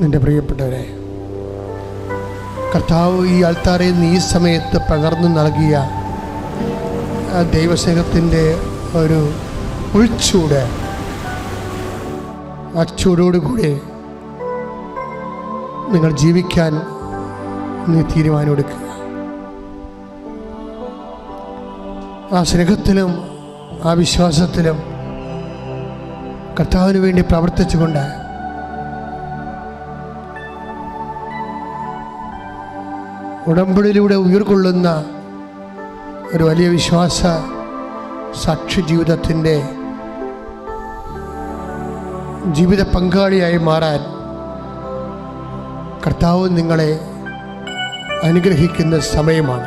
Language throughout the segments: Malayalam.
എന്റെ പ്രിയപ്പെട്ടവരെ കർത്താവ് ഈ ആൾത്താരെ നിന്ന് ഈ സമയത്ത് പകർന്നു നൽകിയ ആ ദൈവസ്നേഹത്തിന്റെ ഒരു ഉൾച്ചൂട് ആ ചൂടോടുകൂടി നിങ്ങൾ ജീവിക്കാൻ നീ തീരുമാനമെടുക്കുക. ആ സ്നേഹത്തിലും ആ വിശ്വാസത്തിലും കർത്താവിന് വേണ്ടി പ്രവർത്തിച്ചുകൊണ്ട് ഉടമ്പടിയിലൂടെ ഉയർക്കൊള്ളുന്ന ഒരു വലിയ വിശ്വാസ സാക്ഷി ജീവിതത്തിന്റെ ജീവിത പങ്കാളിയായി മാറാൻ കർത്താവ് നിങ്ങളെ അനുഗ്രഹിക്കുന്ന സമയമാണ്.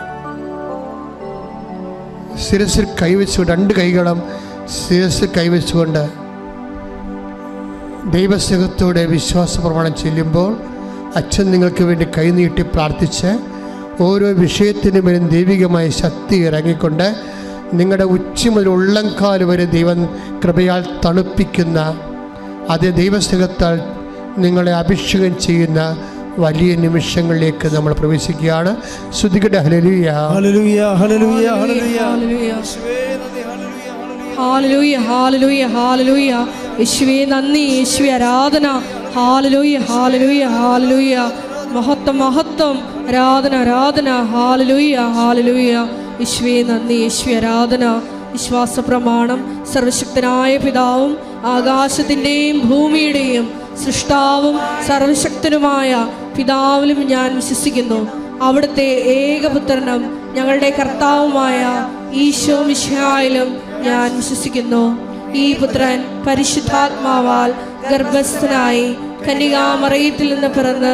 ശിരസിൽ കൈവച്ചു രണ്ട് കൈകളും ശിരസിൽ കൈവച്ചുകൊണ്ട് ദൈവസ്നേഹത്തോടെ വിശ്വാസ പ്രമാണം ചെല്ലുമ്പോൾ അച്ഛൻ നിങ്ങൾക്ക് വേണ്ടി കൈനീട്ടി പ്രാർത്ഥിച്ച് ഓരോ വിഷയത്തിനു മേലും ദൈവികമായ ശക്തി ഇറങ്ങിക്കൊണ്ട് നിങ്ങളുടെ ഉച്ച മുതൽ ഉള്ളംകാൽ വരെ ദൈവം കൃപയാൽ തണുപ്പിക്കുന്ന അതേ ദൈവസ്നേഹത്താൽ നിങ്ങളെ അഭിഷേകം ചെയ്യുന്ന വലിയ നിമിഷങ്ങളിലേക്ക് നമ്മൾ പ്രവേശിക്കുകയാണ്. ശ്രുതികട hallelujah hallelujah hallelujah hallelujah. Hallelujah. യേശുവേ നന്ദി hallelujah hallelujah. Hallelujah hallelujah hallelujah യേശുവേ നന്ദി. യേശുവേ ആരാധന. ഹാലലൂയ ഹാലലൂയ ഹാലലൂയ മഹത്വം മഹത്വം. ആരാധന ആരാധന. ഹാലലൂയ ഹാലലൂയ ഈശ്വേ നന്ദി യേശുവേ ആരാധന. വിശ്വാസ പ്രമാണം സർവശക്തനായ പിതാവും ആകാശത്തിന്റെയും ഭൂമിയുടെയും സൃഷ്ടാവും സർവശക്തനുമായ പിതാവിലും ഞാൻ വിശ്വസിക്കുന്നു. അവിടുത്തെ ഏകപുത്രനും ഞങ്ങളുടെ കർത്താവുമായ ഈശോ മിശിഹായിലും ഞാൻ വിശ്വസിക്കുന്നു. ഈ പുത്രൻ പരിശുദ്ധാത്മാവാൽ ഗർഭസ്ഥനായി കന്യകാമറയത്തിൽ നിന്ന് പിറന്ന്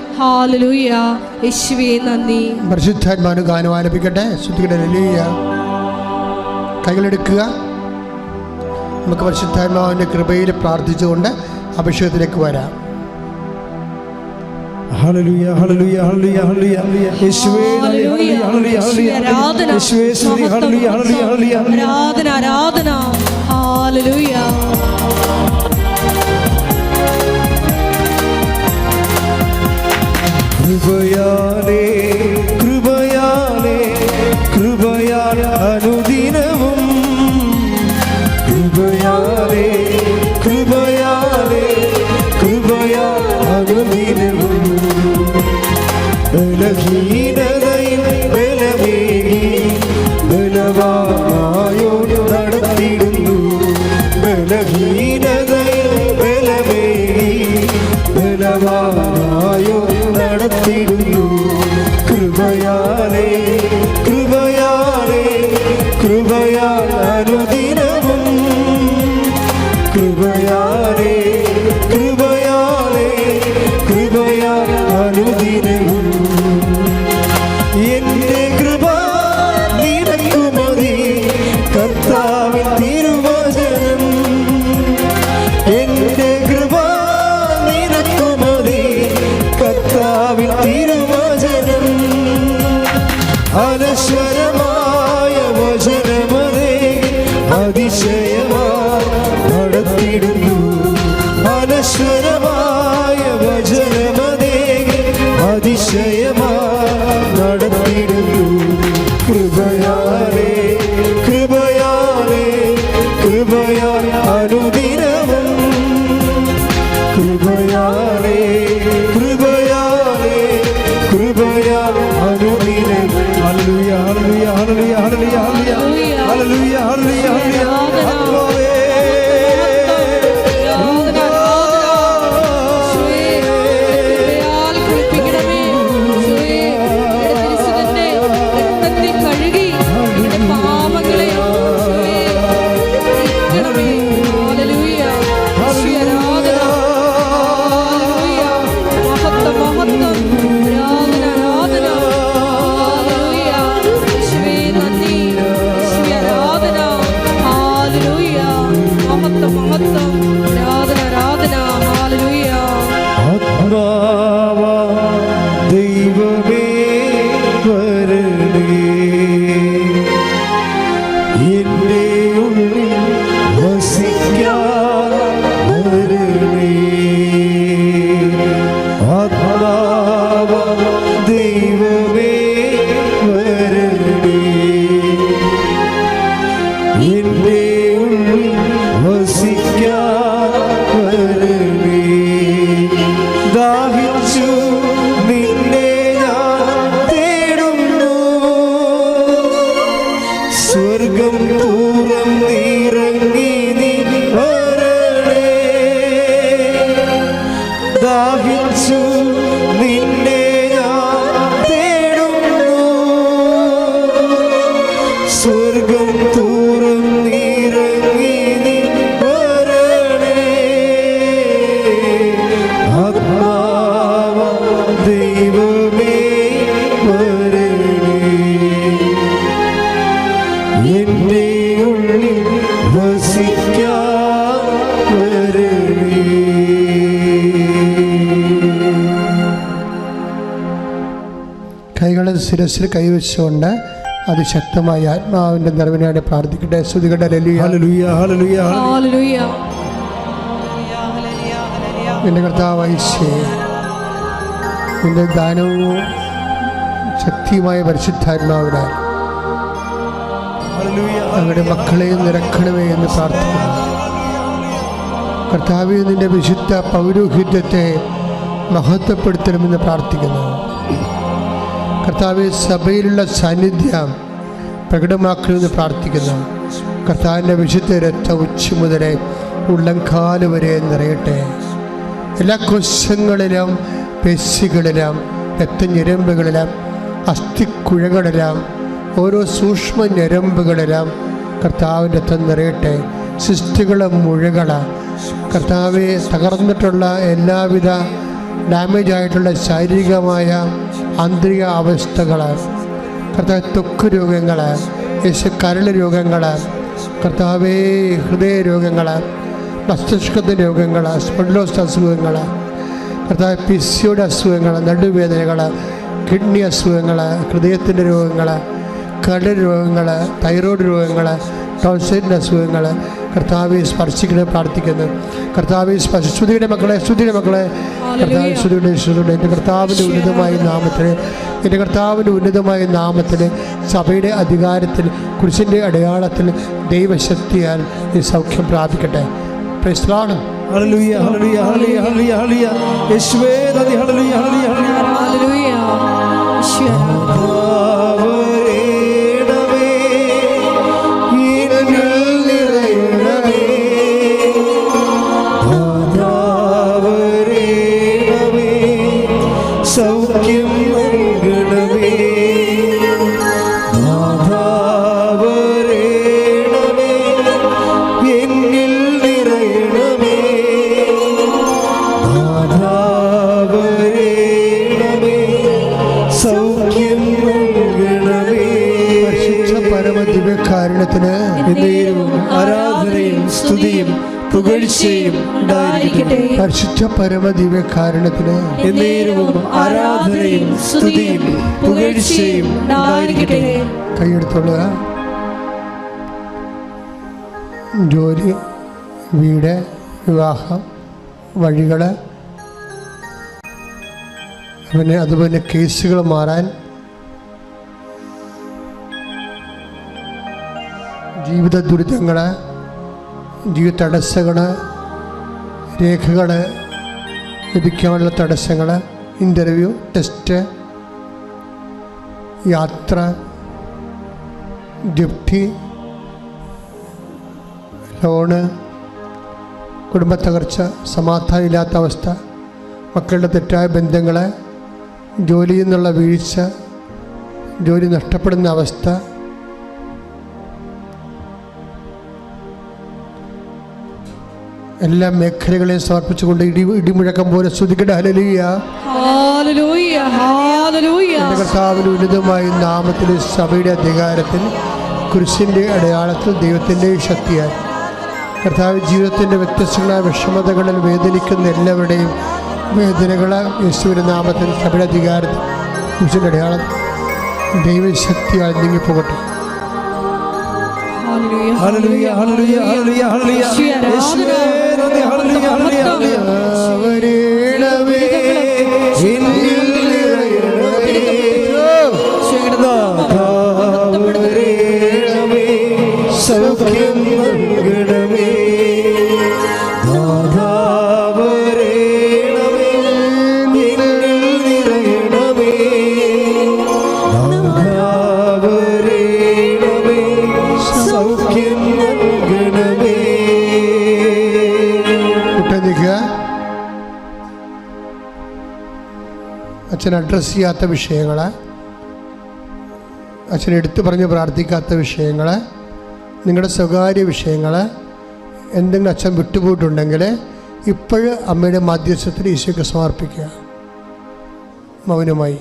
ഹാലലൂയ. യേശുവേ നന്ദി. പരിശുദ്ധാത്മാവിന് ഗാനം ആലപിക്കട്ടെ? ഹലലിയ കൈകളെടുക്കുക. നമുക്ക് പരിശുദ്ധാത്മാവിന്റെ കൃപയിൽ പ്രാർത്ഥിച്ചുകൊണ്ട് അഭിഷേകത്തിലേക്ക് വരാം. ഹല്ലേലൂയ ഹല്ലേലൂയ ഹല്ലേലൂയ ദൈവമേ വരണേ എന്റെ ഉള്ളിൽ വസിക്കാൻ വരണേ ആത്മാവ ദൈവമേ വരണേ എന്റെ ഉള്ളിൽ വസിക്കാൻ വരണേ ദാഹിച്ചു ശിരസിൽ കൈവച്ചുകൊണ്ട് അതിശക്തമായ ആത്മാവിന്റെ നിറവിനായിട്ട് പ്രാർത്ഥിക്കട്ടെ. ശ്രുതികട ലലിയ ഹല്ലേലൂയ ഹല്ലേലൂയ ഹല്ലേലൂയ. എന്റെ കർത്താവൈശ്യേ നിന്റെ ദാനവും ശക്തിയുമായ പരിശുദ്ധാത്മാവിനാൽ ഹല്ലേലൂയ അങ്ങയുടെ മക്കളെയും നിരക്കണമേ എന്ന് പ്രാർത്ഥിക്കുന്നു. കർത്താവ് നിന്റെ വിശുദ്ധ പൗരോഹിത്യത്തെ മഹത്വപ്പെടുത്തണമെന്ന് പ്രാർത്ഥിക്കുന്നു. കർത്താവ് സഭയിലുള്ള സാന്നിധ്യം പ്രകടമാക്കണമെന്ന് പ്രാർത്ഥിക്കുന്നു. കർത്താവിന്റെ വിശുദ്ധ രക്ത ഉച്ച മുതലേ ഉള്ളംകാൽ വരെ നിറയട്ടെ. എല്ലാ കൊശങ്ങളിലും പേശികളിലും രക്തഞരമ്പുകളിലും അസ്ഥിക്കുഴകളിലും ഓരോ സൂക്ഷ്മ ഞരമ്പുകളിലും കർത്താവിന്റെ രക്തം നിറയട്ടെ. സിസ്റ്റുകളും മുഴകള. കർത്താവെ തകർന്നിട്ടുള്ള എല്ലാവിധ ഡാമേജ് ആയിട്ടുള്ള ശാരീരികമായ ആന്തരിക അവസ്ഥകൾ കർത്താവ് ത്വക്ക് രോഗങ്ങൾ യേശു കരൾ രോഗങ്ങൾ കർത്താവേ ഹൃദയ രോഗങ്ങൾ മസ്തിഷ്കത്തിന്റെ രോഗങ്ങൾ സ്പെഡ്ലോസ് അസുഖങ്ങൾ കർത്താവ് പിസിയുടെ അസുഖങ്ങൾ നടുവേദനകൾ കിഡ്നി അസുഖങ്ങൾ ഹൃദയത്തിന്റെ രോഗങ്ങൾ കരൾ രോഗങ്ങൾ തൈറോയ്ഡ് രോഗങ്ങൾ ടോൺസൈറ്റിന്റെ അസുഖങ്ങൾ കർത്താവെ സ്പർശിക്കണേ പ്രാർത്ഥിക്കുന്നു. കർത്താവെ ശ്രുതിയുടെ മക്കളെ ശ്രുതിയുടെ മക്കളെ. കർത്താവ് ശ്രുതിയുടെ ശ്രുതിയുടെ എന്റെ കർത്താവിന്റെ ഉന്നതമായ നാമത്തിന് എന്റെ കർത്താവിന്റെ ഉന്നതമായ നാമത്തിന് സഭയുടെ അധികാരത്തിൽ കുരിശിന്റെ അടയാളത്തിൽ ദൈവശക്തിയാൽ ഈ സൗഖ്യം പ്രാപിക്കട്ടെ. പ്രശ്നമാണ് hallelujah hallelujah hallelujah hallelujah hallelujah യേശുവേ നന്ദി. Hallelujah hallelujah hallelujah hallelujah. പരിശുദ്ധ പരമദിവ്യകാരുണ്യത്തിന് എന്നേരവും ആരാധനയും സ്തുതിയും പുകഴ്ചയും കൈയെടുത്തുള്ളുക ജോലി വീട് വിവാഹം വഴികൾ പിന്നെ അതുപോലെ കേസുകൾ മാറാൻ. ജീവിത ദുരിതങ്ങൾ ജീവിത തടസ്സങ്ങൾ രേഖകൾ ലഭിക്കാനുള്ള തടസ്സങ്ങൾ ഇന്റർവ്യൂ ടെസ്റ്റ് യാത്ര ഡിപ്റ്റി ലോണ് കുടുംബത്തകർച്ച സമാധാനമില്ലാത്ത അവസ്ഥ മക്കളുടെ തെറ്റായ ബന്ധങ്ങൾ ജോലിയിൽ നിന്നുള്ള വീഴ്ച ജോലി നഷ്ടപ്പെടുന്ന അവസ്ഥ എല്ലാ മേഖലകളെയും സമർപ്പിച്ചുകൊണ്ട് ഇടി ഇടിമുഴക്കം പോലെ ഹലലിയ എന്റെ കർത്താവിന് ഉന്നതമായ നാമത്തിൽ സഭയുടെ അധികാരത്തിൽ കുരിശിന്റെ അടയാളത്തിൽ ദൈവത്തിന്റെ ശക്തിയായി കർത്താവ് ജീവിതത്തിന്റെ വ്യത്യസ്തങ്ങളായ വിഷമതകളിൽ വേദനിക്കുന്ന എല്ലാവരുടെയും വേദനകൾ യേശുവിന്റെ നാമത്തിൽ സഭയുടെ അധികാരത്തിൽ കുരിശിന്റെ അടയാളത്തിൽ ദൈവശക്തിയാൽ നീങ്ങിപ്പോകട്ടെ Hallelujah, hallelujah, hallelujah, hallelujah. Hallelujah അച്ഛൻ അഡ്രസ്സ് ചെയ്യാത്ത വിഷയങ്ങൾ അച്ഛൻ എടുത്തു പറഞ്ഞ് പ്രാർത്ഥിക്കാത്ത വിഷയങ്ങൾ നിങ്ങളുടെ സ്വകാര്യ വിഷയങ്ങൾ എന്തെങ്കിലും അച്ഛൻ വിട്ടുപോയിട്ടുണ്ടെങ്കിൽ ഇപ്പോഴും അമ്മയുടെ മാധ്യസ്ഥത്തിൽ ഈശോയ്ക്ക് സമർപ്പിക്കുക. മൗനമായി.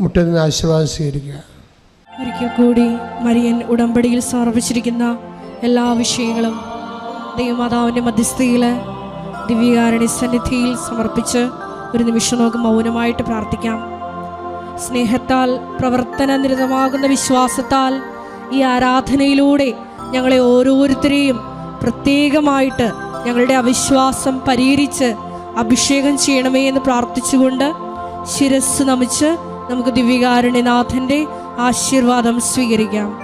മുട്ടുന്ന ആശീർവാദം സ്വീകരിക്കുക. ഒരിക്കൽ കൂടി മരിയൻ ഉടമ്പടിയിൽ സമർപ്പിച്ചിരിക്കുന്ന എല്ലാ വിഷയങ്ങളും ദൈവമാതാവിന്റെ മധ്യസ്ഥയിൽ ദിവ്യകാരണി സന്നിധിയിൽ സമർപ്പിച്ച് ഒരു നിമിഷം നമുക്ക് മൗനമായിട്ട് പ്രാർത്ഥിക്കാം. സ്നേഹത്താൽ പ്രവർത്തന നിരതമാകുന്ന വിശ്വാസത്താൽ ഈ ആരാധനയിലൂടെ ഞങ്ങളെ ഓരോരുത്തരെയും പ്രത്യേകമായിട്ട് ഞങ്ങളുടെ അവിശ്വാസം പരിഹരിച്ച് അഭിഷേകം ചെയ്യണമേ എന്ന് പ്രാർത്ഥിച്ചുകൊണ്ട് ശിരസ് നമിച്ച് നമുക്ക് ദിവ്യകാരുണ്യനാഥന്റെ ആശീർവാദം സ്വീകരിക്കാം.